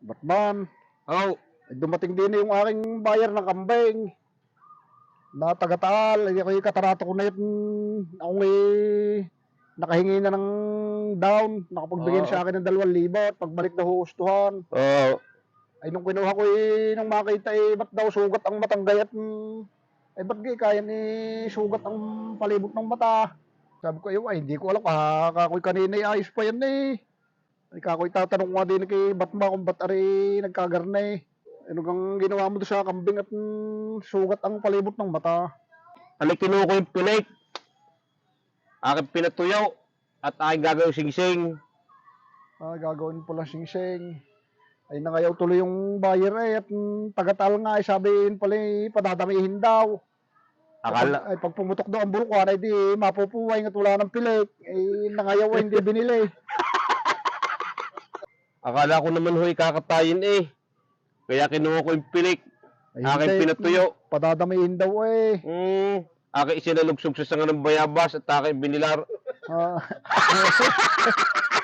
Batman. Oh, Ay, dumating din yung aking buyer ng kambing. Na taga-taal. Ay, ako yung katarato ko na yun. Ako may nakahingi na ng down. Nakapagbigay Oo. sa akin ng 2,000 at pagbalik na huustuhan. oh, Ay, nung kinuha ko eh, nung makita eh, ba't daw sugat ang matanggay at mm, ay ba't di kaya ni sugat ang palibot ng mata. Sabi ko, ay, hindi ko alam, ah, kakoy kanina ay ayos pa yan eh. Ay, kakoy tatanong ko nga din kay Batma kung ba't ari nagkagarna eh. Ano kang ginawa mo doon sa kambing at mm, sugat ang palibot ng mata. ano kinuha ko yung pilik? Aking pinatuyaw at aking gagawin singsing. Ah, gagawin po lang sing-sing. Ay nangayaw tuloy yung buyer eh at mm, taga-tal nga ay sabihin pala eh, padadamihin daw. Akala, Ay, pag pumutok daw ang bulkwan, ay di mapupuway nga wala ng pilik. Ay, nangayaw ay hindi binili. akala ko naman huy kakatayin eh. Kaya kinuha ko yung pilik. Ay, Aking pinatuyo. Padadamihin daw eh. Hmm, aking isinalugsog sa sanga ng bayabas at aking binilar. Ah,